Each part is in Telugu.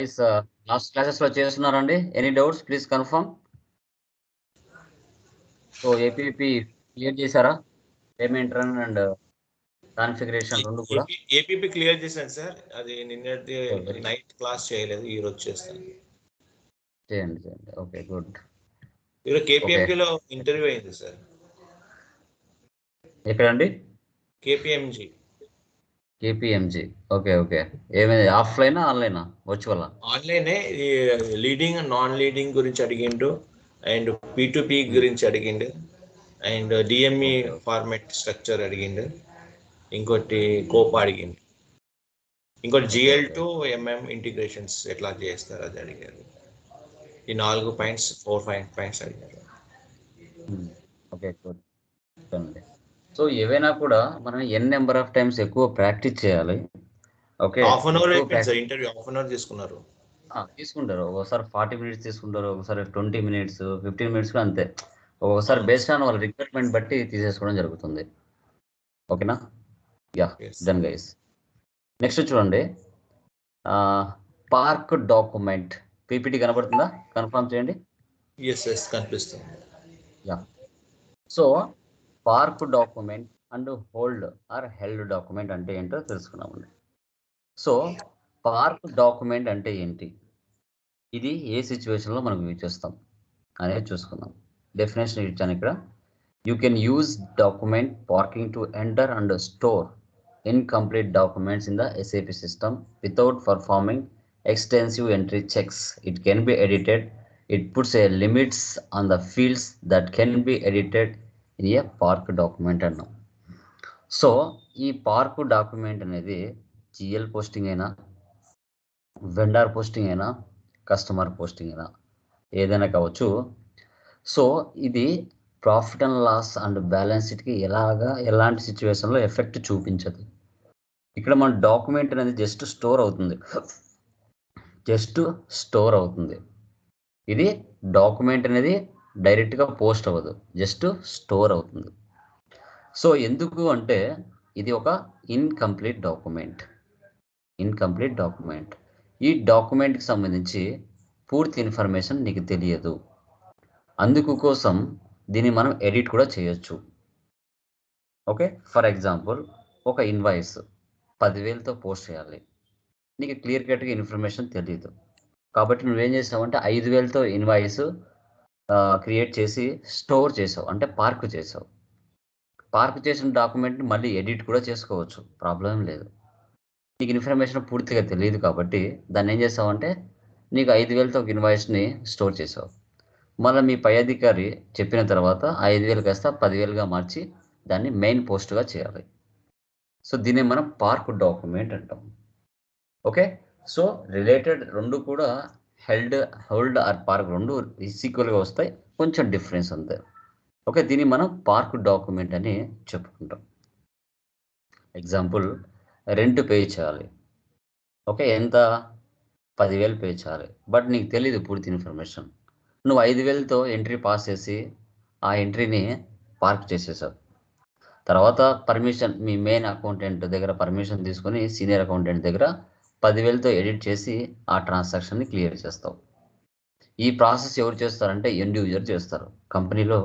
ప్లీజ్ లాస్ట్ క్లాసెస్లో చేస్తున్నారండి. Any doubts please confirm so APP clear చేశారా? పేమెంట్ రన్ అండ్ కాన్ఫిగరేషన్ రెండు కూడా. ఏపీపీ క్లియర్ చేశాను సార్. అది నిన్నటి. నైట్ క్లాస్ చేయలేదు ఈ రోజు చేస్తాను. చేయండి చేయండి. ఓకే గుడ్ ఈరోజు KPMG లో ఇంటర్వ్యూ అయింది సార్. ఎక్కడండి? కేపీఎంజీ కేపీఎంజీ ఓకే ఓకే ఏమైంది? ఆఫ్లైనా ఆన్లైనా వర్చువలా ఆన్లైనే లీడింగ్ నాన్ లీడింగ్ గురించి అడిగిండు అండ్ పి గురించి అడిగిండు అండ్ డిఎంఈ ఫార్మెట్ స్ట్రక్చర్ అడిగిండు ఇంకోటి కోపా అడిగిండు. ఇంకోటి జిఎల్ టు ఎంఎం ఇంటిగ్రేషన్స్ ఎట్లా చేస్తారు అది అడిగారు. ఈ నాలుగు పాయింట్స్ ఫోర్ ఫైవ్ పాయింట్స్ అడిగారు. ఓకే గుడ్ అండి సో ఏవైనా కూడా మనం ఎన్ నెంబర్ ఆఫ్ టైమ్స్ ఎక్కువ ప్రాక్టీస్ చేయాలి. Okay? Half an hour interview half an hour తీసుకున్నారు. తీసుకుంటారు. ఒకసారి ఫార్టీ మినిట్స్ తీసుకుంటారు ఒకసారి ట్వంటీ మినిట్స్ ఫిఫ్టీన్ మినిట్స్ కూడా అంతే. ఒక్కొక్కసారి బేస్డ్ ఆన్ వాళ్ళ రిక్వైర్మెంట్ బట్టి తీసేసుకోవడం జరుగుతుంది. ఓకేనా? యా. డన్ గైస్ నెక్స్ట్ చూడండి. పార్క్ డాక్యుమెంట్ పీపీటీ కనబడుతుందా? కన్ఫర్మ్ చేయండి. ఎస్ ఎస్ కనిపిస్తుంది. Yeah so park document and hold or held document అంటే ఏంటో తెలుసుకున్నామండి సో పార్క్ డాక్యుమెంట్ అంటే ఏంటి? ఇది ఏ సిచ్యువేషన్లో మనం యూజ్ చేస్తాం అనేది చూసుకుందాం. డెఫినేషన్ ఇచ్చాను ఇక్కడ. You can use document parking to enter and store incomplete documents in the SAP system without performing extensive entry checks it can be edited it puts a limits on the fields that can be edited ఇది ఏ పార్క్ డాక్యుమెంట్ అన్నాం. సో ఈ పార్క్ డాక్యుమెంట్ అనేది జిఎల్ పోస్టింగ్ అయినా వెండార్ పోస్టింగ్ అయినా కస్టమర్ పోస్టింగ్ అయినా ఏదైనా కావచ్చు. సో ఇది profit and loss and balance షీట్కి ఎలాగా ఎలాంటి సిచ్యువేషన్లో ఎఫెక్ట్ చూపించదు. ఇక్కడ మన డాక్యుమెంట్ అనేది జస్ట్ స్టోర్ అవుతుంది. జస్ట్ స్టోర్ అవుతుంది. ఇది డాక్యుమెంట్ అనేది డైరెక్ట్గా పోస్ట్ అవ్వదు. జస్ట్ స్టోర్ అవుతుంది. సో ఎందుకు అంటే ఇది ఒక ఇన్కంప్లీట్ డాక్యుమెంట్. Incomplete document. ఈ డాక్యుమెంట్కి సంబంధించి పూర్తి ఇన్ఫర్మేషన్ నీకు తెలియదు. అందుకు కోసం దీన్ని మనం ఎడిట్ కూడా చేయొచ్చు. ఓకే? ఫర్ ఎగ్జాంపుల్ ఒక ఇన్వాయిస్ పదివేలతో పోస్ట్ చేయాలి. నీకు క్లియర్ కట్గా ఇన్ఫర్మేషన్ తెలియదు కాబట్టి నువ్వేం చేసావంటే ఐదు వేలతో ఇన్వాయిస్ క్రియేట్ చేసి స్టోర్ చేసావు అంటే పార్క్ చేసావు. పార్క్ చేసిన డాక్యుమెంట్ని మళ్ళీ ఎడిట్ కూడా చేసుకోవచ్చు ప్రాబ్లం లేదు. నీకు ఇన్ఫర్మేషన్ పూర్తిగా తెలియదు కాబట్టి దాన్ని ఏం చేసావంటే నీకు ఐదు వేలతో ఒక ఇన్వాయిస్ని స్టోర్ చేసావు. మళ్ళీ మీ పై అధికారి చెప్పిన తర్వాత ఆ ఐదు వేలు కాస్త పదివేలుగా మార్చి దాన్ని మెయిన్ పోస్ట్గా చేయాలి. సో దీన్ని మనం పార్క్ డాక్యుమెంట్ అంటాం. ఓకే? సో రిలేటెడ్ రెండు కూడా హెల్డ్ హోల్డ్ ఆర్ పార్క్ రెండు ఈక్వల్గా వస్తాయి. కొంచెం డిఫరెన్స్ ఉంది ఓకే దీన్ని మనం పార్క్ డాక్యుమెంట్ అని చెప్పుకుంటాం. ఎగ్జాంపుల్ రెంట్ పే చేయాలి. ఓకే ఎంత? పదివేలు పే చేయాలి. బట్ నీకు తెలియదు పూర్తి ఇన్ఫర్మేషన్ నువ్వు ఐదు వేలతో ఎంట్రీ పాస్ చేసి ఆ ఎంట్రీని పార్క్ చేసేసావు. తర్వాత పర్మిషన్ మీ మెయిన్ అకౌంటెంట్ దగ్గర పర్మిషన్ తీసుకొని సీనియర్ అకౌంటెంట్ దగ్గర పదివేలతో ఎడిట్ చేసి ఆ ట్రాన్సాక్షన్ని క్లియర్ చేస్తావు. ఈ ప్రాసెస్ ఎవరు చేస్తారంటే ఎండ్ యూజర్ చేస్తారు. కంపెనీలో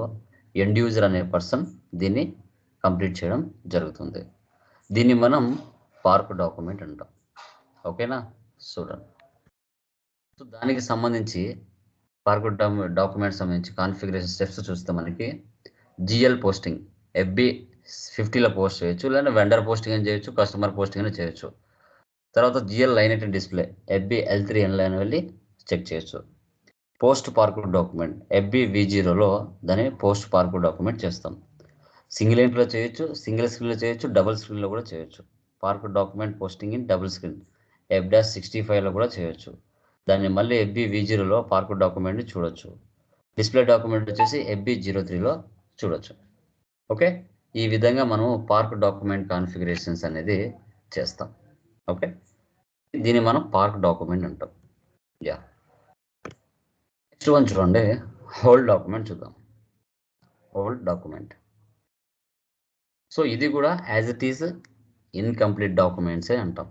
ఎండ్ యూజర్ అనే పర్సన్ దీన్ని కంప్లీట్ చేయడం జరుగుతుంది. దీన్ని మనం పార్క్ డాక్యుమెంట్ అంటాం. ఓకేనా? చూడండి. సో దానికి సంబంధించి పార్క్ డాక్యుమెంట్ సంబంధించి కాన్ఫిగరేషన్ స్టెప్స్ చూస్తే మనకి జిఎల్ పోస్టింగ్ ఎఫ్బి ఫిఫ్టీలో పోస్ట్ చేయొచ్చు లేదా వెండర్ పోస్టింగ్ అని చేయొచ్చు కస్టమర్ పోస్టింగ్ అని చేయొచ్చు. తర్వాత GL line item display FB L three N line వెళ్ళి చెక్ చేయొచ్చు. Post park document FB V జీరోలో దాన్ని పోస్ట్ పార్క్ డాక్యుమెంట్ చేస్తాం. సింగిల్ ఎంట్లో చేయొచ్చు సింగిల్ స్క్రీన్లో చేయొచ్చు డబుల్ స్క్రీన్లో కూడా చేయొచ్చు. Park document posting in double screen F dash sixty ఫైవ్లో కూడా చేయొచ్చు. దాన్ని మళ్ళీ ఎఫ్బి వి జీరోలో పార్క్ డాక్యుమెంట్ని చూడొచ్చు. డిస్ప్లే డాక్యుమెంట్ వచ్చేసి ఎఫ్బి జీరో త్రీలో చూడొచ్చు. ఓకే? ఈ విధంగా మనం పార్క్ డాక్యుమెంట్ కాన్ఫిగరేషన్స్ అనేది చేస్తాం. ఓకే. దీన్ని మనం పార్క్ డాక్యుమెంట్ అంటాం. యా. నెక్స్ట్ వన్ చూడండి. హోల్డ్ డాక్యుమెంట్ చూద్దాం. Hold document. సో ఇది కూడా as it is incomplete documents డాక్యుమెంట్సే అంటాం.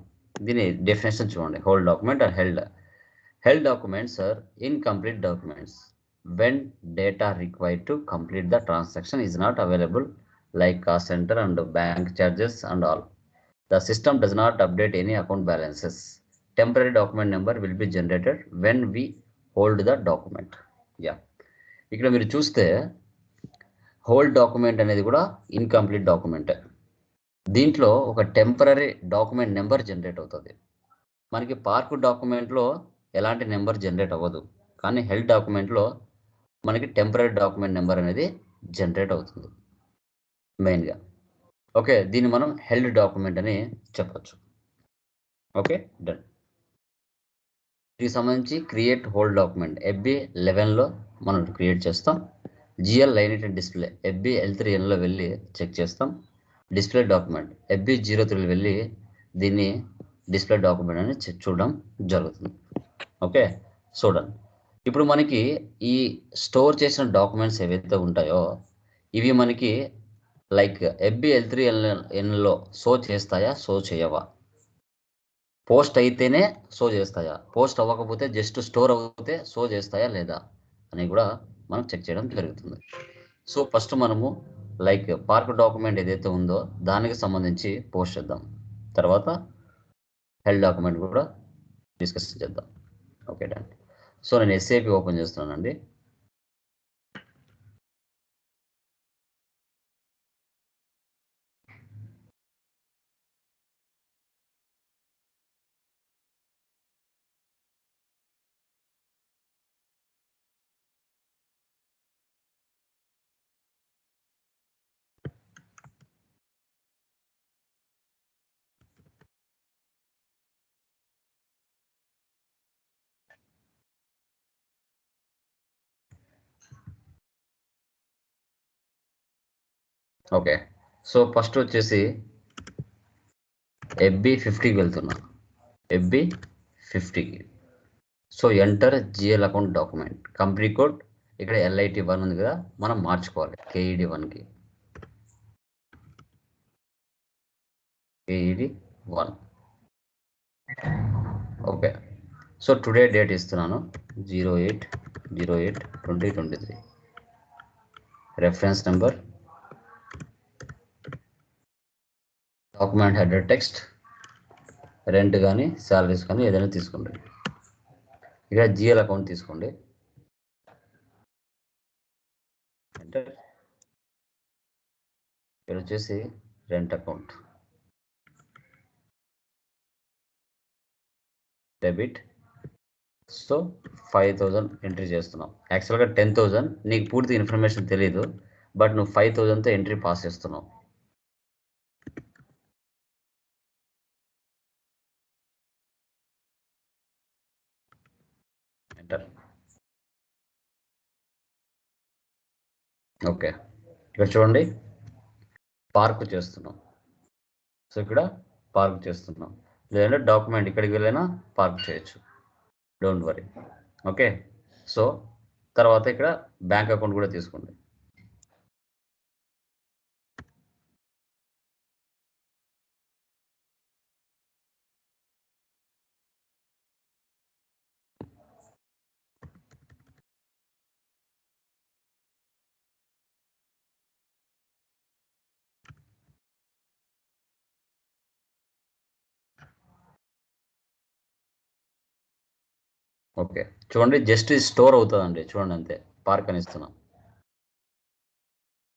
దీని డెఫినేషన్ చూడండి. Hold document or held? Held documents are incomplete documents when data required to complete the transaction is not available like cost centre and bank charges and all the system does not update any account balances. Temporary document number will be generated when we hold the document yeah ఇక్కడ మీరు చూస్తే హోల్డ్ డాక్యుమెంట్ అనేది కూడా ఇన్కంప్లీట్ డాక్యుమెంట్ దీంట్లో ఒక టెంపరీ డాక్యుమెంట్ నెంబర్ జనరేట్ అవుతుంది. మనకి పార్క్ డాక్యుమెంట్లో ఎలాంటి నెంబర్ జనరేట్ అవ్వదు. కానీ హెల్త్ డాక్యుమెంట్లో మనకి టెంపరీ డాక్యుమెంట్ నెంబర్ అనేది జనరేట్ అవుతుంది. మెయిన్గా ఓకే దీన్ని మనం హెల్డ్ డాక్యుమెంట్ అని చెప్పచ్చు. ఓకే డన్ దీనికి సంబంధించి క్రియేట్ హోల్డ్ డాక్యుమెంట్ ఎఫ్బి లెవెన్లో మనం క్రియేట్ చేస్తాం. GL line display FB L three ఎన్లో వెళ్ళి చెక్ చేస్తాం. డిస్ప్లే డాక్యుమెంట్ ఎఫ్బి జీరో త్రీలో వెళ్ళి దీన్ని డిస్ప్లే డాక్యుమెంట్ అని చూడడం జరుగుతుంది. ఓకే చూడండి ఇప్పుడు మనకి ఈ స్టోర్ చేసిన డాక్యుమెంట్స్ ఏవైతే ఉంటాయో ఇవి మనకి like FB L three N ఎన్లో show చేస్తాయా? షో చేయవా? పోస్ట్ అయితేనే షో చేస్తాయా? పోస్ట్ అవ్వకపోతే జస్ట్ స్టోర్ అవుతే షో చేస్తాయా లేదా అని కూడా మనం చెక్ చేయడం జరుగుతుంది. సో ఫస్ట్ మనము లైక్ పార్క్ డాక్యుమెంట్ ఏదైతే ఉందో దానికి సంబంధించి పోస్ట్ చేద్దాం. తర్వాత హెల్త్ డాక్యుమెంట్ కూడా డిస్కస్ చేద్దాం. Okay done. సో నేను ఎస్ఏపి ఓపెన్ చేస్తున్నానండి. ఓకే. సో ఫస్ట్ వచ్చేసి ఎఫ్బి ఫిఫ్టీకి వెళ్తున్నా. ఎఫ్బి ఫిఫ్టీకి so enter GL account document company code ఇక్కడ ఎల్ఐటి వన్ ఉంది కదా మనం మార్చుకోవాలి. కేఈడి వన్కి KED one okay. So today date ఇస్తున్నాను. Zero eight zero eight twenty twenty three reference number document header text rent కానీ శాలరీస్ కానీ ఏదైనా తీసుకోండి. ఇక్కడ జిఎల్ అకౌంట్ తీసుకోండి. ఎంటర్ ఇక్కడ వచ్చేసి rent account. Debit. So five thousand entry చేస్తున్నాం. యాక్చువల్గా టెన్ థౌజండ్. నీకు పూర్తి ఇన్ఫర్మేషన్ తెలియదు బట్ నువ్వు ఫైవ్ థౌజండ్తో ఎంట్రీ పాస్ చేస్తున్నావు. Enter okay. ఇక్కడ చూడండి. పార్క్ చేస్తున్నాం. సో ఇక్కడ పార్క్ చేస్తున్నాం. లేదంటే డాక్యుమెంట్ ఇక్కడికి వెళ్ళైనా పార్క్ చేయొచ్చు. Don't worry. ఓకే. సో తర్వాత ఇక్కడ బ్యాంక్ అకౌంట్ కూడా తీసుకోండి. ఓకే. చూడండి జస్ట్ ఇది స్టోర్ అవుతుందండి. చూడండి అంతే. పార్క్ అని ఇస్తున్నాం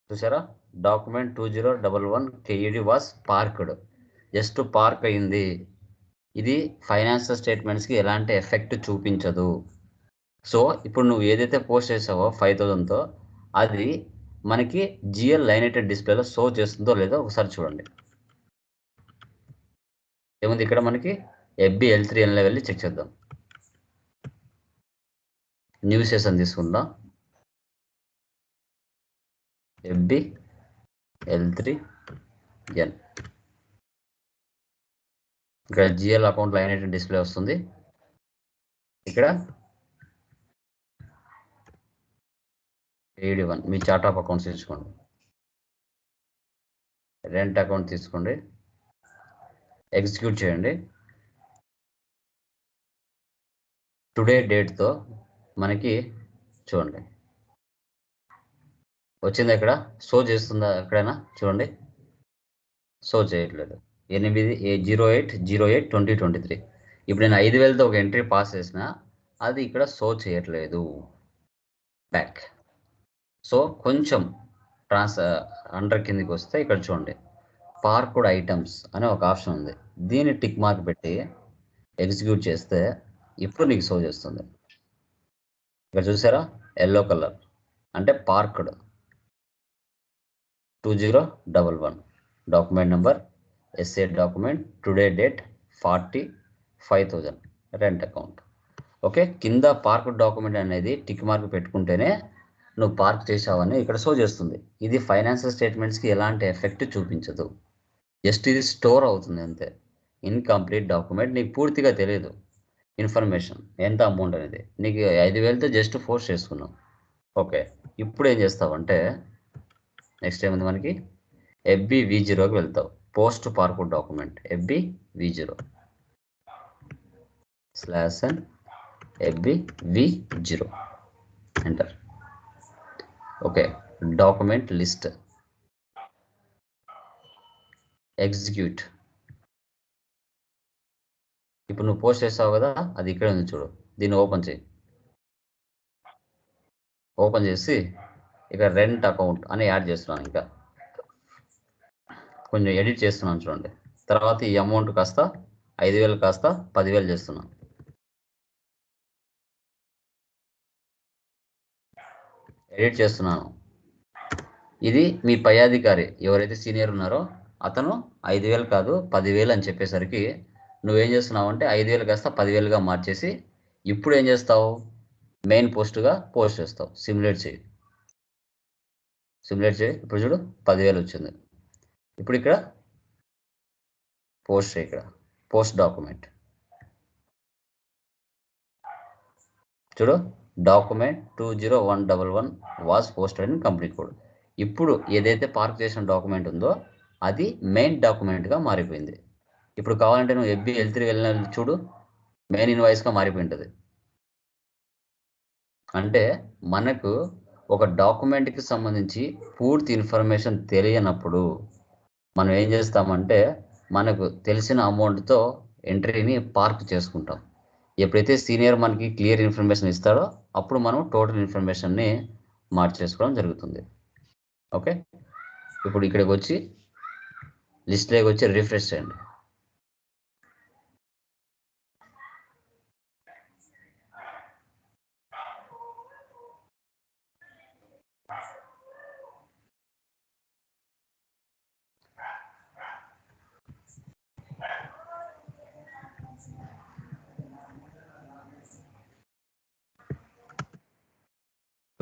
చూసారా? Document two zero double one KED was parked. Just park అయింది. ఇది ఫైనాన్షియల్ స్టేట్మెంట్స్కి ఎలాంటి ఎఫెక్ట్ చూపించదు. సో ఇప్పుడు నువ్వు ఏదైతే పోస్ట్ చేసావో ఫైవ్ థౌజండ్తో అది మనకి జిఎల్ లైనెటెడ్ డిస్ప్లేలో షో చేస్తుందో లేదో ఒకసారి చూడండి. ఏముంది ఇక్కడ మనకి? ఎఫ్బి ఎల్ త్రీ ఎన్లో వెళ్ళి చెక్ చేద్దాం. న్యూ సెషన్ తీసుకుందాం. FB L three N. ఇక్కడ జిఎల్ అకౌంట్లో లైన్ డిస్ప్లే వస్తుంది. ఇక్కడ ఏడి వన్ మీ చార్ట్ ఆఫ్ అకౌంట్స్ తీసుకోండి. రెంట్ అకౌంట్ తీసుకోండి. ఎగ్జిక్యూట్ చేయండి. టుడే డేట్తో మనకి చూడండి. వచ్చిందా ఇక్కడ? షో చేస్తుందా ఎక్కడైనా? చూడండి. షో చేయట్లేదు. ఎనిమిది zero eight zero eight twenty twenty three. ఇప్పుడు నేను ఐదు వేలతో ఒక ఎంట్రీ పాస్ చేసిన అది ఇక్కడ షో చేయట్లేదు. బ్యాక్ సో కొంచెం ట్రాన్స్ అండర్ uh, కిందికి వస్తే ఇక్కడ చూడండి. పార్కుడ్ ఐటమ్స్ అనే ఒక ఆప్షన్ ఉంది. దీన్ని టిక్ మార్క్ పెట్టి ఎగ్జిక్యూట్ చేస్తే ఇప్పుడు నీకు షో చేస్తుంది. ఇక్కడ చూసారా? Yellow colour. అంటే parked. Two zero double one. Document number SA document today date forty five thousand. Rent account. Okay? కింద పార్క్ డాక్యుమెంట్ అనేది టిక్ మార్క్ పెట్టుకుంటేనే నువ్వు పార్క్ చేసావని ఇక్కడ షో చేస్తుంది. ఇది ఫైనాన్షియల్ స్టేట్మెంట్స్కి ఎలాంటి ఎఫెక్ట్ చూపించదు. జస్ట్ ఇది స్టోర్ అవుతుంది అంతే. ఇన్కంప్లీట్ డాక్యుమెంట్ నీకు పూర్తిగా తెలియదు ఇన్ఫర్మేషన్ ఎంత అమౌంట్ అనేది. నీకు ఐదు వేలతో జస్ట్ ఫోర్స్ చేసుకున్నావు. ఓకే. ఇప్పుడు ఏం చేస్తావంటే నెక్స్ట్ ఏముంది మనకి? ఎఫ్బి వి జీరోకి వెళ్తావు. Post parked document. FB V zero. Slash and FB V zero. Enter okay. Document list. Execute. ఇప్పుడు నువ్వు పోస్ట్ చేస్తావు కదా అది ఇక్కడ ఉంది చూడు. దీన్ని ఓపెన్ చేయి. ఓపెన్ చేసి ఇక రెంట్ అకౌంట్ అని యాడ్ చేస్తున్నాను ఇంకా. కొంచెం ఎడిట్ చేస్తున్నాను చూడండి. తర్వాత ఈ అమౌంట్ కాస్త ఐదు వేలు కాస్త పదివేలు చేస్తున్నాను ఎడిట్ చేస్తున్నాను. ఇది మీ పై అధికారి ఎవరైతే సీనియర్ ఉన్నారో అతను ఐదు వేలు కాదు పదివేలు అని చెప్పేసరికి నువ్వేం చేస్తున్నావు అంటే ఐదు వేలు కాస్త పదివేలుగా మార్చేసి ఇప్పుడు ఏం చేస్తావు? మెయిన్ పోస్ట్గా పోస్ట్ చేస్తావు. సిమ్యులేట్ చేయి. సిమ్యులేట్ చేయి. ఇప్పుడు చూడు పదివేలు వచ్చింది. ఇప్పుడు ఇక్కడ పోస్ట్ ఇక్కడ. Post document. చూడు document two zero one double one was posted in complete code. ఇప్పుడు ఏదైతే పార్క్ చేసిన డాక్యుమెంట్ ఉందో అది మెయిన్ డాక్యుమెంట్గా మారిపోయింది. ఇప్పుడు కావాలంటే నువ్వు ఎబ్బి ఎల్ త్రీ వెళ్ళిన చూడు మెయిన్ ఇన్వాయిస్గా మారిపోయి ఉంటుంది అంటే మనకు ఒక డాక్యుమెంట్కి సంబంధించి పూర్తి ఇన్ఫర్మేషన్ తెలియనప్పుడు మనం ఏం చేస్తామంటే మనకు తెలిసిన అమౌంట్తో ఎంట్రీని పార్క్ చేసుకుంటాం. ఎప్పుడైతే సీనియర్ మనకి క్లియర్ ఇన్ఫర్మేషన్ ఇస్తాడో అప్పుడు మనం టోటల్ ఇన్ఫర్మేషన్ని మార్చేసుకోవడం జరుగుతుంది. ఓకే? ఇప్పుడు ఇక్కడికి వచ్చి లిస్ట్లోకి వచ్చి రిఫ్రెష్ చేయండి.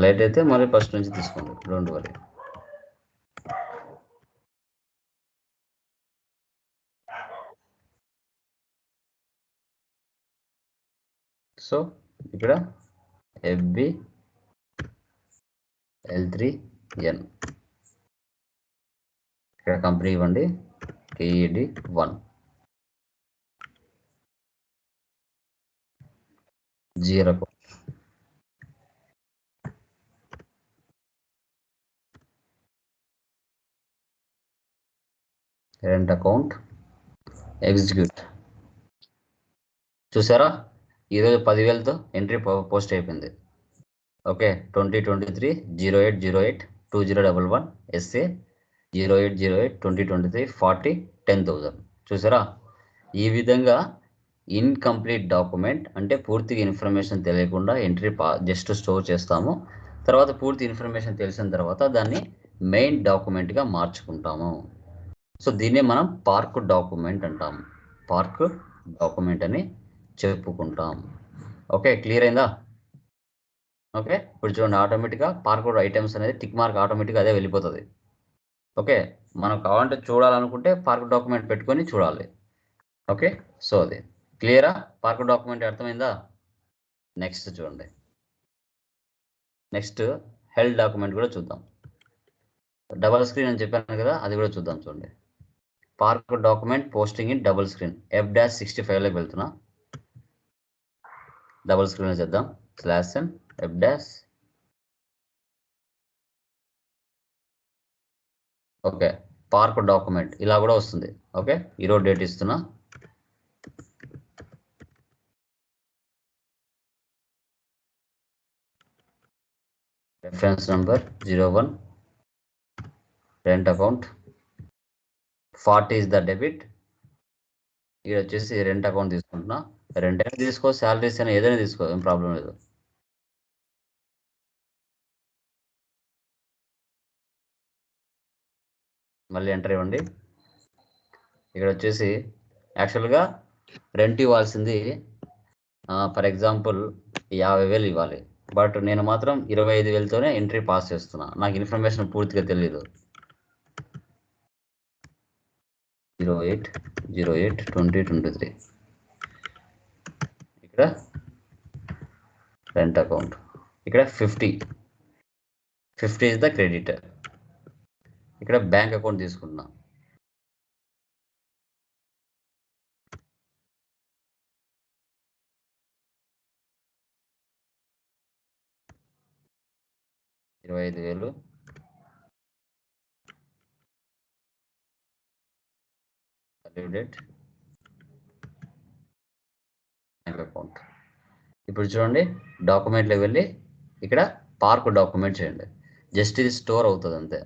లైట్ అయితే మళ్ళీ ఫస్ట్ నుంచి తీసుకోండి. డోంట్ వరీ సో ఇక్కడ ఎఫ్బి ఎల్ త్రీ ఎన్ ఇక్కడ కంపెనీ ఇవ్వండి. KED one zero rent account execute. చూసారా? ఈరోజు పదివేలతో ఎంట్రీ పోస్ట్ అయిపోయింది. Okay twenty twenty three zero eight zero eight two zero double one SA zero eight zero eight twenty twenty three forty ten thousand చూసారా? ఈ విధంగా ఇన్కంప్లీట్ డాక్యుమెంట్ అంటే పూర్తిగా ఇన్ఫర్మేషన్ తెలియకుండా ఎంట్రీ పా జస్ట్ స్టోర్ చేస్తాము. తర్వాత పూర్తి ఇన్ఫర్మేషన్ తెలిసిన తర్వాత దాన్ని మెయిన్ డాక్యుమెంట్గా మార్చుకుంటాము. సో దీన్నే మనం పార్క్ డాక్యుమెంట్ అంటాం. పార్క్ డాక్యుమెంట్ అని చెప్పుకుంటాం. ఓకే క్లియర్ అయిందా? ఓకే ఇప్పుడు చూడండి ఆటోమేటిక్గా పార్క్ ఐటమ్స్ అనేది టిక్ మార్క్ ఆటోమేటిక్గా అదే వెళ్ళిపోతుంది. ఓకే మనం కావాలంటే చూడాలనుకుంటే పార్క్ డాక్యుమెంట్ పెట్టుకొని చూడాలి. ఓకే సో అది క్లియరా? పార్క్ డాక్యుమెంట్ అర్థమైందా? నెక్స్ట్ చూడండి. నెక్స్ట్ హెల్త్ డాక్యుమెంట్ కూడా చూద్దాం. డబల్ స్క్రీన్ అని చెప్పాను కదా అది కూడా చూద్దాం చూడండి. Park document posting in double screen. F dash sixty ఫైవ్లోకి వెళ్తున్నా. డబుల్ స్క్రీన్ చేద్దాం. Slash N F dash. Okay. Park document. ఇలా కూడా వస్తుంది. ఓకే? ఈరోజు డేట్ ఇస్తున్నా. Reference number zero one rent account forty is the debit. ఇక్కడ వచ్చేసి రెంట్ అకౌంట్ తీసుకుంటున్నా. రెంట్ అయినా తీసుకో శాలరీస్ అయినా ఏదైనా తీసుకో ఏం ప్రాబ్లం లేదు. మళ్ళీ ఎంటర్ ఇవ్వండి. ఇక్కడ వచ్చేసి యాక్చువల్గా రెంట్ ఇవ్వాల్సింది ఫర్ ఎగ్జాంపుల్ యాభై వేలు ఇవ్వాలి. బట్ నేను మాత్రం ఇరవై ఐదు వేలతోనే ఎంట్రీ పాస్ చేస్తున్నా. నాకు ఇన్ఫర్మేషన్ పూర్తిగా తెలియదు zero eight zero eight twenty twenty three. ఇక్కడ రెంట్ అకౌంట్. ఇక్కడ fifty. Fifty is the creditor ఇక్కడ బ్యాంక్ అకౌంట్ తీసుకుంటున్నా. ఇరవై ఐదు వేలు. డేట్ అకౌంట్ ఇప్పుడు చూడండి డాక్యుమెంట్లోకి వెళ్ళి ఇక్కడ పార్క్ డాక్యుమెంట్ చేయండి. జస్ట్ ఇది స్టోర్ అవుతుంది అంతే.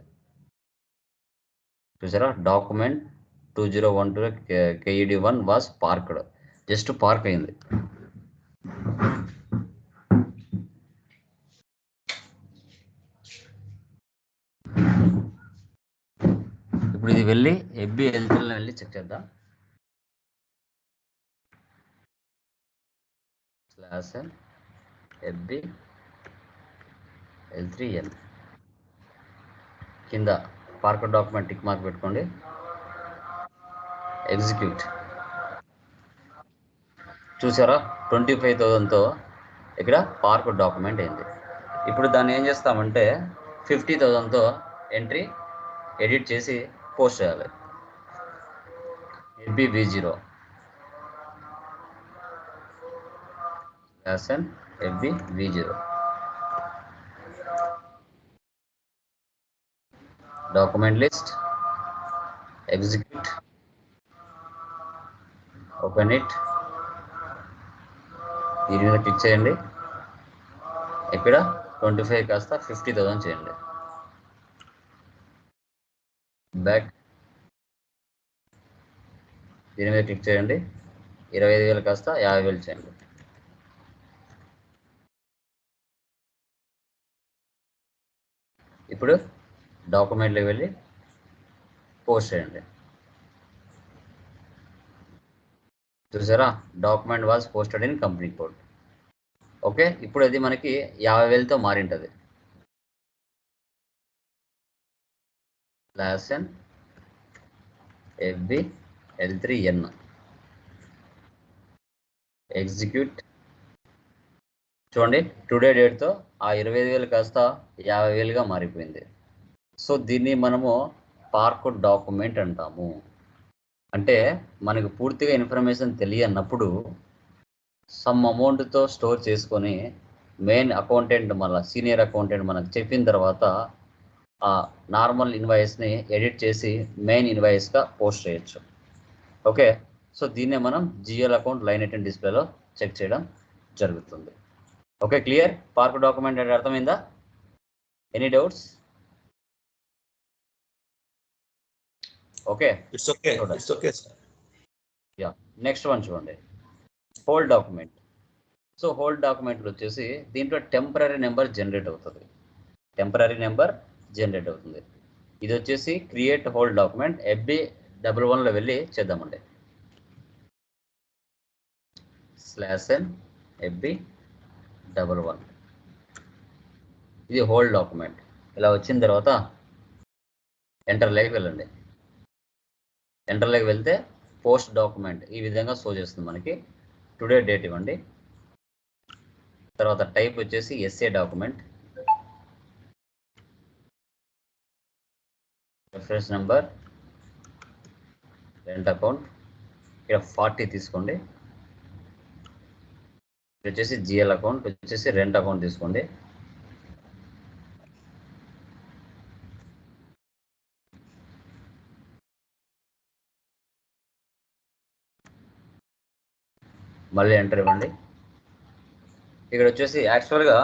చూసారా? Document two zero one two KED one was parked just park అయింది ఇప్పుడు ఇది వెళ్ళి ఎబ్బి ఎల్త్రీలో వెళ్ళి చెక్ చేద్దాం. స్లాస్ ఎన్ ఎబ్బి ఎల్ త్రీ ఎన్ కింద పార్క్ డాక్యుమెంట్ టిక్ మార్క్ పెట్టుకోండి. ఎగ్జిక్యూట్ చూసారా? ట్వంటీ ఫైవ్ థౌజండ్తో ఇక్కడ పార్క్ డాక్యుమెంట్ అయింది ఇప్పుడు దాన్ని ఏం చేస్తామంటే ఫిఫ్టీ థౌజండ్తో ఎంట్రీ ఎడిట్ చేసి పోస్ట్ చేయాలి FB B zero యాసన్ FB B zero document list execute open it దీని మీద క్లిక్ చేయండి. ఇక్కడ ట్వంటీ ఫైవ్ కాస్త ఫిఫ్టీ థౌసండ్ చేయండి. బ్యాక్. దీని మీద క్లిక్ చేయండి. ఇరవై ఐదు వేలు కాస్త యాభై వేలు చేయండి. ఇప్పుడు డాక్యుమెంట్లోకి వెళ్ళి పోస్ట్ చేయండి. చూసారా? Document was posted in company code. Okay? ఇప్పుడు అది మనకి యాభై వేలతో మారింటది. Lawson FB L three N execute చూడండి టుడే డేట్తో ఆ ఇరవై ఐదు వేలు కాస్త యాభై వేలుగా మారిపోయింది. సో దీన్ని మనము పార్క్ డాక్యుమెంట్ అంటాము. అంటే మనకు పూర్తిగా ఇన్ఫర్మేషన్ తెలియనప్పుడు సమ్ అమౌంట్తో స్టోర్ చేసుకొని మెయిన్ అకౌంటెంట్ మళ్ళీ సీనియర్ అకౌంటెంట్ మనకు చెప్పిన తర్వాత నార్మల్ ఇన్వాయిస్ని ఎడిట్ చేసి మెయిన్ ఇన్వాయిస్గా పోస్ట్ చేయొచ్చు. ఓకే సో దీన్నే మనం జిఎల్ అకౌంట్ లైన్ ఐటెన్ డిస్ప్లేలో చెక్ చేయడం జరుగుతుంది. Okay clear? పార్క్ డాక్యుమెంట్ అంటే అర్థమైందా? Any doubts? Okay it's okay it's okay sir yeah next one చూడండి. Hold document. సో హోల్డ్ డాక్యుమెంట్లు వచ్చేసి దీంట్లో టెంపరీ నెంబర్ జనరేట్ అవుతుంది. టెంపరీ నెంబర్ జనరేట్ అవుతుంది. ఇది వచ్చేసి create hold document. FB double వన్లో వెళ్ళి చేద్దామండి. Slash N FB double one. ఇది హోల్డ్ డాక్యుమెంట్. ఇలా వచ్చిన తర్వాత ఎంటర్లోకి వెళ్ళండి. ఎంటర్లోకి వెళ్తే పోస్ట్ డాక్యుమెంట్ ఈ విధంగా షో చేస్తుంది మనకి. టుడే డేట్ ఇవ్వండి. తర్వాత టైప్ వచ్చేసి S A document. Reference number rent account ఇక్కడ ఫార్టీ తీసుకోండి. ఇది వచ్చేసి జిఎల్ అకౌంట్ వచ్చేసి రెంట్ అకౌంట్ తీసుకోండి. మళ్ళీ ఎంటర్ ఇవ్వండి. ఇక్కడ వచ్చేసి యాక్చువల్గా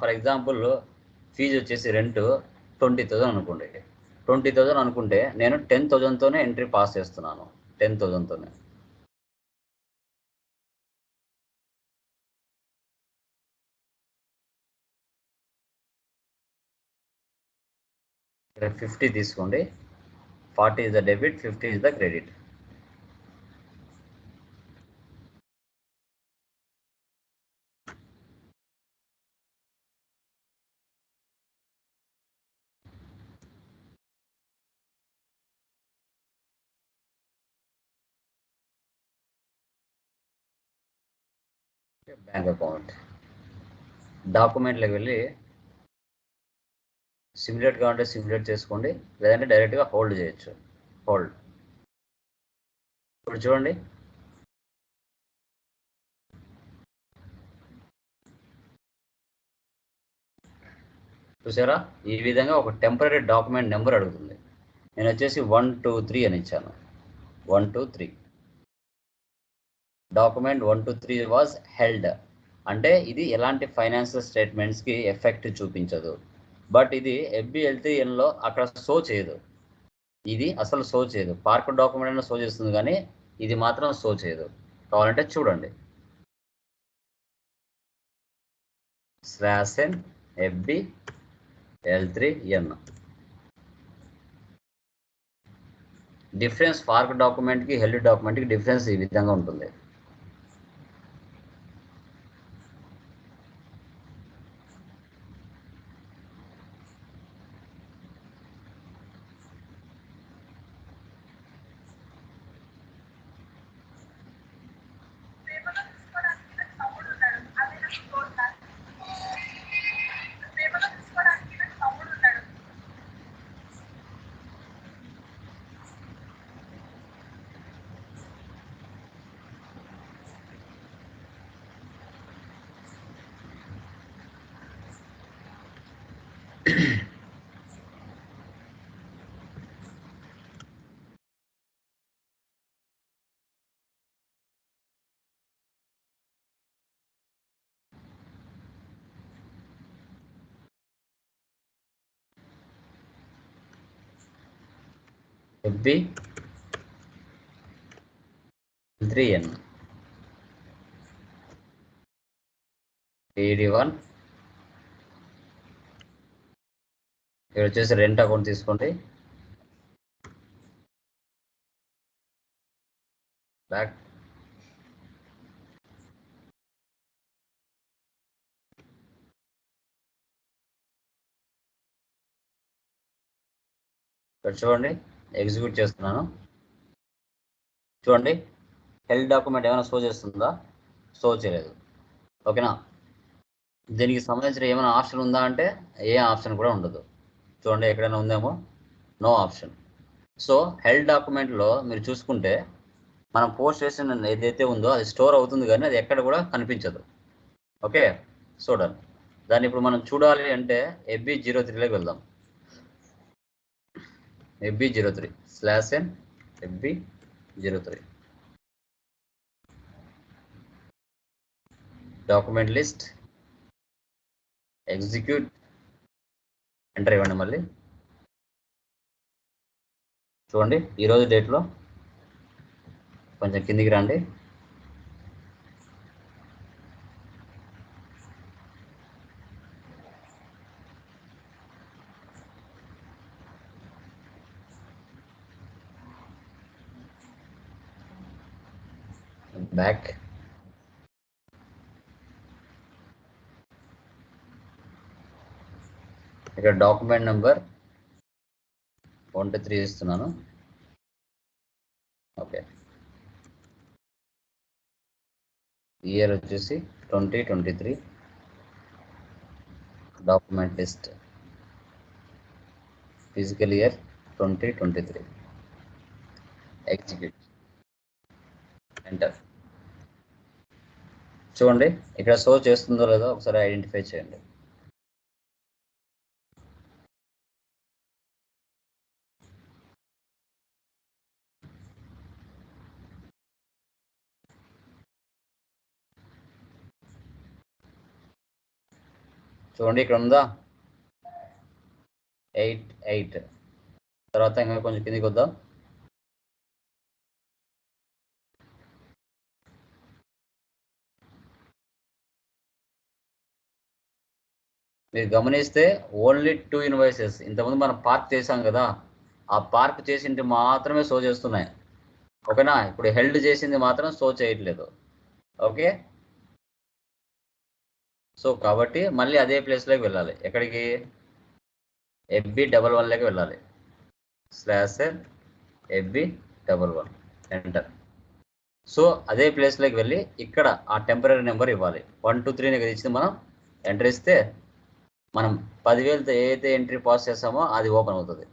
ఫర్ ఎగ్జాంపుల్ ఫీజు వచ్చేసి రెంట్ ట్వంటీ థౌసండ్ అనుకోండి. ట్వంటీ థౌజండ్ అనుకుంటే నేను టెన్ థౌజండ్తోనే ఎంట్రీ పాస్ చేస్తున్నాను. టెన్ థౌజండ్తోనే ఫిఫ్టీ తీసుకోండి. Forty is the debit fifty is the credit. Bank account. డాక్యుమెంట్లకు వెళ్ళి సిమ్యులేట్ కావాలంటే సిమ్యులేట్ చేసుకోండి లేదంటే డైరెక్ట్గా హోల్డ్ చేయొచ్చు. హోల్డ్. ఇప్పుడు చూడండి. చూసారా? ఈ విధంగా ఒక టెంపరీ డాక్యుమెంట్ నెంబర్ అడుగుతుంది. నేను వచ్చేసి వన్ టూ త్రీ అని ఇచ్చాను. One two three. Document one two three was held. అంటే ఇది ఎలాంటి ఫైనాన్షియల్ స్టేట్మెంట్స్కి ఎఫెక్ట్ చూపించదు. బట్ ఇది ఎఫ్బిఎల్టీఎన్లో అక్కడ షో చేయదు. ఇది అసలు షో చేయదు. పార్క్ డాక్యుమెంట్ అయినా షో చేస్తుంది కానీ ఇది మాత్రం షో చేయదు. కావాలంటే చూడండి. Slash N F B L three N difference park డాక్యుమెంట్కి held డాక్యుమెంట్కి డిఫరెన్స్ ఈ విధంగా ఉంటుంది. Would three N. AD one. ఇక్కడ వచ్చేసి రెంట్ అకౌంట్ తీసుకోండి. బ్యాక్. చూడండి. ఎగ్జిక్యూట్ చేస్తున్నాను. చూడండి హెల్త్ డాక్యుమెంట్ ఏమైనా షో చేస్తుందా? షో చేయలేదు. ఓకేనా? దీనికి సంబంధించిన ఏమైనా ఆప్షన్ ఉందా అంటే ఏ ఆప్షన్ కూడా ఉండదు. చూడండి ఎక్కడైనా ఉందేమో? నో ఆప్షన్ సో హెల్త్ డాక్యుమెంట్లో మీరు చూసుకుంటే మనం పోస్ట్ చేసిన ఏదైతే ఉందో అది స్టోర్ అవుతుంది కానీ అది ఎక్కడ కూడా కనిపించదు. ఓకే? చూడండి దాన్ని ఇప్పుడు మనం చూడాలి అంటే ఎఫ్బి జీరో త్రీలోకి వెళ్దాం. F B zero three slash N F B zero three document list execute enter ఇవ్వండి మళ్ళీ. చూడండి ఈరోజు డేట్లో కొంచెం కిందికి రండి. బ్యాక్ ఇక్కడ document number one two three ఇస్తున్నాను. ఓకే ఇయర్ వచ్చేసి twenty twenty three document list physical year twenty twenty three execute enter చూడండి ఇక్కడ షో చేస్తుందో లేదో ఒకసారి ఐడెంటిఫై చేయండి. చూడండి ఇక్కడ ఉందా? ఎయిట్ ఎయిట్ తర్వాత ఇంకా కొంచెం కిందికి వద్దాం. మీరు గమనిస్తే ఓన్లీ టూ ఇన్వాయిసెస్ ఇంతకుముందు మనం పార్క్ చేసాం కదా ఆ పార్క్ చేసింది మాత్రమే షో చేస్తున్నాయి. ఓకేనా? ఇప్పుడు హెల్డ్ చేసింది మాత్రం షో చేయట్లేదు. ఓకే? సో కాబట్టి మళ్ళీ అదే ప్లేస్లోకి వెళ్ళాలి. ఎక్కడికి? ఎఫ్బి డబల్ వన్లోకి వెళ్ళాలి. Slash F B double one enter so అదే ప్లేస్లోకి వెళ్ళి ఇక్కడ ఆ టెంపరీ నెంబర్ ఇవ్వాలి. వన్ టూ త్రీ ఇక్కడ ఇచ్చింది మనం. ఎంటర్ ఇస్తే మనం పదివేలతో ఏదైతే ఎంట్రీ పాస్ చేస్తామో అది ఓపెన్ అవుతుంది.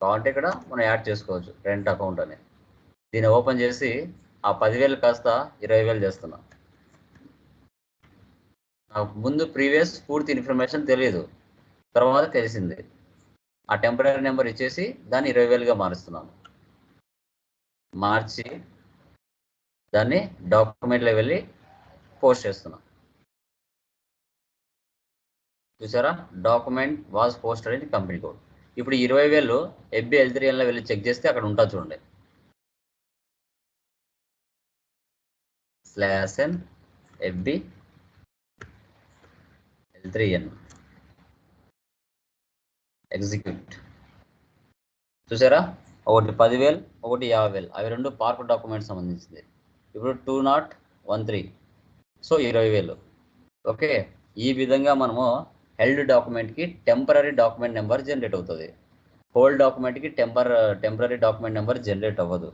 కావాలంటే ఇక్కడ మనం యాడ్ చేసుకోవచ్చు రెంట్ అకౌంట్ అని. దీన్ని ఓపెన్ చేసి ఆ పదివేలు కాస్త ఇరవై వేలు చేస్తున్నాం. నాకు ముందు ప్రీవియస్ పూర్తి ఇన్ఫర్మేషన్ తెలియదు తర్వాత తెలిసింది. ఆ టెంపరీ నెంబర్ ఇచ్చేసి దాన్ని ఇరవై వేలుగా మారుస్తున్నాను. మార్చి దాన్ని డాక్యుమెంట్లో వెళ్ళి పోస్ట్ చేస్తున్నాం. చూసారా? డాక్యుమెంట్ వాజ్ పోస్ట్ అనేది కంపెనీ కోడ్. ఇప్పుడు ఇరవై వేలు ఎఫ్బి ఎల్ త్రీ వెళ్ళి చెక్ చేస్తే అక్కడ ఉంటుంది చూడండి. Slash N F B L three N. Execute. చూసారా? ఒకటి పదివేలు ఒకటి యాభై వేలు. అవి రెండు పార్క్ డాక్యుమెంట్ సంబంధించింది. ఇప్పుడు two not one three. So ఇరవై వేలు. ఓకే? ఈ విధంగా మనము హెల్డ్ డాక్యుమెంట్కి టెంపరీ డాక్యుమెంట్ నెంబర్ జనరేట్ అవుతుంది. Hold డాక్యుమెంట్కి temper temporary document number generate అవ్వదు.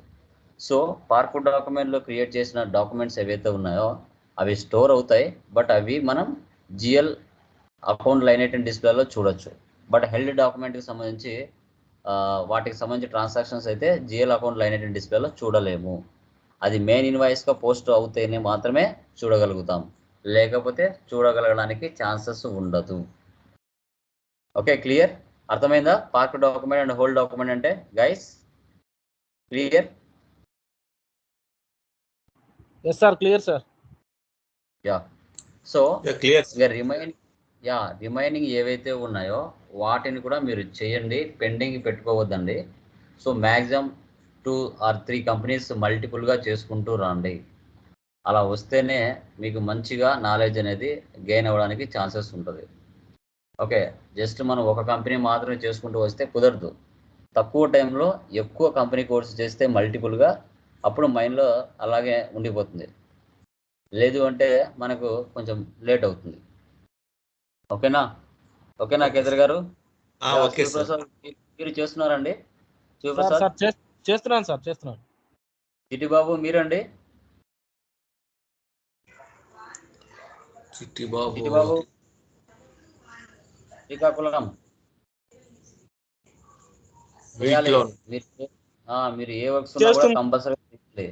సో పార్క్ డాక్యుమెంట్లో క్రియేట్ చేసిన డాక్యుమెంట్స్ ఏవైతే ఉన్నాయో అవి స్టోర్ అవుతాయి. బట్ అవి మనం జిఎల్ అకౌంట్ లైన్ ఐటెన్ డిస్ప్లేలో చూడొచ్చు. బట్ హెల్డ్ డాక్యుమెంట్కి సంబంధించి వాటికి సంబంధించి ట్రాన్సాక్షన్స్ అయితే జిఎల్ అకౌంట్ లైన్ ఐటెన్ డిస్ప్లేలో చూడలేము. అది మెయిన్ ఇన్వాయిస్గా పోస్ట్ అవుతేనే మాత్రమే చూడగలుగుతాం. లేకపోతే చూడగలగడానికి ఛాన్సెస్ ఉండదు. Okay clear? అర్థమైందా? Park document and hold document అంటే guys? Clear? Yes sir clear sir ya. So clear ఇక రిమైన్ యా రిమైనింగ్ ఏవైతే ఉన్నాయో వాటిని కూడా మీరు చేయండి. Pending పెట్టుకోవద్దండి. So maximum two or three companies మల్టిపుల్గా చేసుకుంటూ రండి. అలా వస్తేనే మీకు మంచిగా నాలెడ్జ్ అనేది గెయిన్ అవ్వడానికి ఛాన్సెస్ ఉంటుంది. ఓకే జస్ట్ మనం ఒక కంపెనీ మాత్రమే చేసుకుంటూ వస్తే కుదరదు. తక్కువ టైంలో ఎక్కువ కంపెనీ కోర్స్ చేస్తే మల్టిపుల్గా అప్పుడు మైండ్లో అలాగే ఉండిపోతుంది. లేదు అంటే మనకు కొంచెం లేట్ అవుతుంది. ఓకేనా? ఓకేనా కేదర్ గారు? మీరు చేస్తున్నారండి? సార్ చేస్తున్నాను సార్ చేస్తున్నాను. చిట్టిబాబు మీరండి? చిట్టి బాబు చిట్టిబాబు శ్రీకాకుళం మీరు ఆ, మీరు ఏ వర్క్స్. Compulsory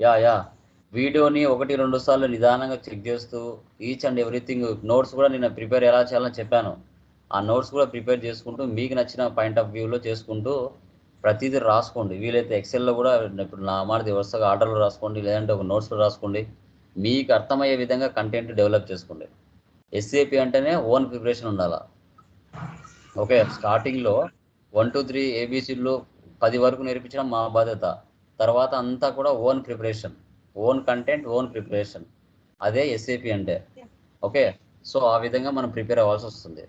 ya ya. వీడియోని ఒకటి రెండు సార్లు నిదానంగా చెక్ చేస్తూ ఈచ్ అండ్ ఎవ్రీథింగ్ నోట్స్ కూడా నేను ప్రిపేర్ ఎలా చేయాలని చెప్పాను. ఆ నోట్స్ కూడా ప్రిపేర్ చేసుకుంటూ మీకు నచ్చిన పాయింట్ ఆఫ్ వ్యూలో చేసుకుంటూ ప్రతిదీ రాసుకోండి. వీలైతే ఎక్సెల్లో కూడా ఇప్పుడు నా మాటది వరుసగా ఆర్డర్లో రాసుకోండి. లేదంటే ఒక నోట్స్లో రాసుకోండి. మీకు అర్థమయ్యే విధంగా కంటెంట్ డెవలప్ చేసుకోండి. ఎస్ఏపి అంటేనే ఓన్ ప్రిపరేషన్ ఉండాలా. ఓకే స్టార్టింగ్లో వన్ టూ త్రీ ఏబీసీలు పది వరకు నేర్పించడం మా బాధ్యత. తర్వాత అంతా కూడా own preparation own content own preparation అదే ఎస్ఏపి అంటే. ఓకే సో ఆ విధంగా మనం ప్రిపేర్ అవ్వాల్సి వస్తుంది.